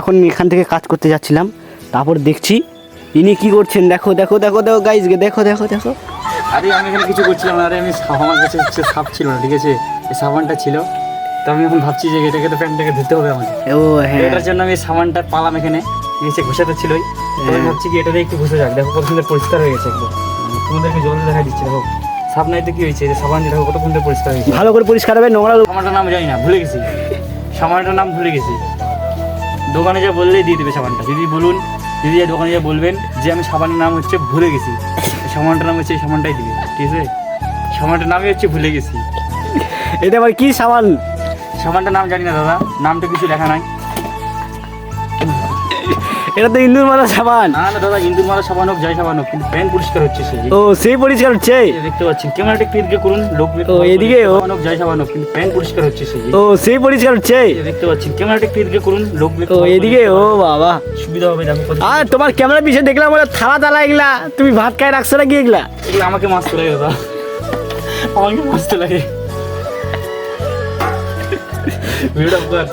এখন এখান থেকে কাজ করতে যাচ্ছিলাম তারপর দেখছি ইনি কি করছেন? দেখো দেখো দেখো দেখো গাইজ দেখো দেখো দেখো। আরে আমি এখানে কিছু করছিলাম না আরে আমি আমার কাছে হচ্ছে সাপ ছিল না ঠিক আছে? এই সাবানটা ছিল। তো আমি এখন ভাবছি যে এটাকে তো প্যান্টটাকে ধুতে হবে আমাকে। ও হ্যাঁ। এটার জন্য আমি সাবানটা পালাম এখানে আছে ঘষাতে ছিলই। তো আমি ভাবছি কি এটাতে একটু ঘষে যাক। দেখো কত সুন্দর পরিষ্কার হয়ে গেছে একদম। তোমাদেরকে জল দেখা দিচ্ছে দেখো। সাপ নাই তো কি হয়েছে? যে সাবান দেখো কত সুন্দর পরিষ্কার হয়েছে। ভালো করে পরিষ্কার হবে নোংরা সাবানটার নাম জানি না ভুলে গেছি। সাবানটার নাম ভুলে গেছি। দোকানে যা বললেই দিয়ে দেবে সাবানটা। দিদি বলুন দিদি যা দোকানে যা বলবেন যে আমি সাবানের নাম হচ্ছে ভুলে গেছি। সাবানটার নাম হচ্ছে এই সাবানটাই দিবে ঠিক আছে? সাবানটার নামই হচ্ছে ভুলে গেছি। এটা আবার কি সাবান? সাবানটার নাম জানি না দাদা নামটা কিছু লেখা নাই। এটা তো ইন্দুর মারা সাবান। না না দাদা ইন্দুর মারা সাবান হোক যাই সাবান হোক কিন্তু প্যান্ট পরিষ্কার হচ্ছে সেই ও সেই পরিষ্কার হচ্ছে? দেখতে পাচ্ছেন ক্যামেরাটা একটু এদিকে করুন লোক ও, এদিকে ও। সাবান হোক যাই সাবান হোক কিন্তু প্যান্ট পরিষ্কার হচ্ছে সেই ও সেই পরিষ্কার হচ্ছে? দেখতে পাচ্ছেন ক্যামেরাটা একটু এদিকে করুন লোক ও এদিকে ও বাবা। সুবিধা হবে দেখো আর তোমার ক্যামেরা পিছিয়ে দেখলাম ওরা থালা তালা এগুলা। তুমি ভাত খাই রাখছো নাকি এগুলা? এগুলো আমাকে মাছতে লাগে দাদা। আমাকে মাছতে লাগে। ভিডিও কর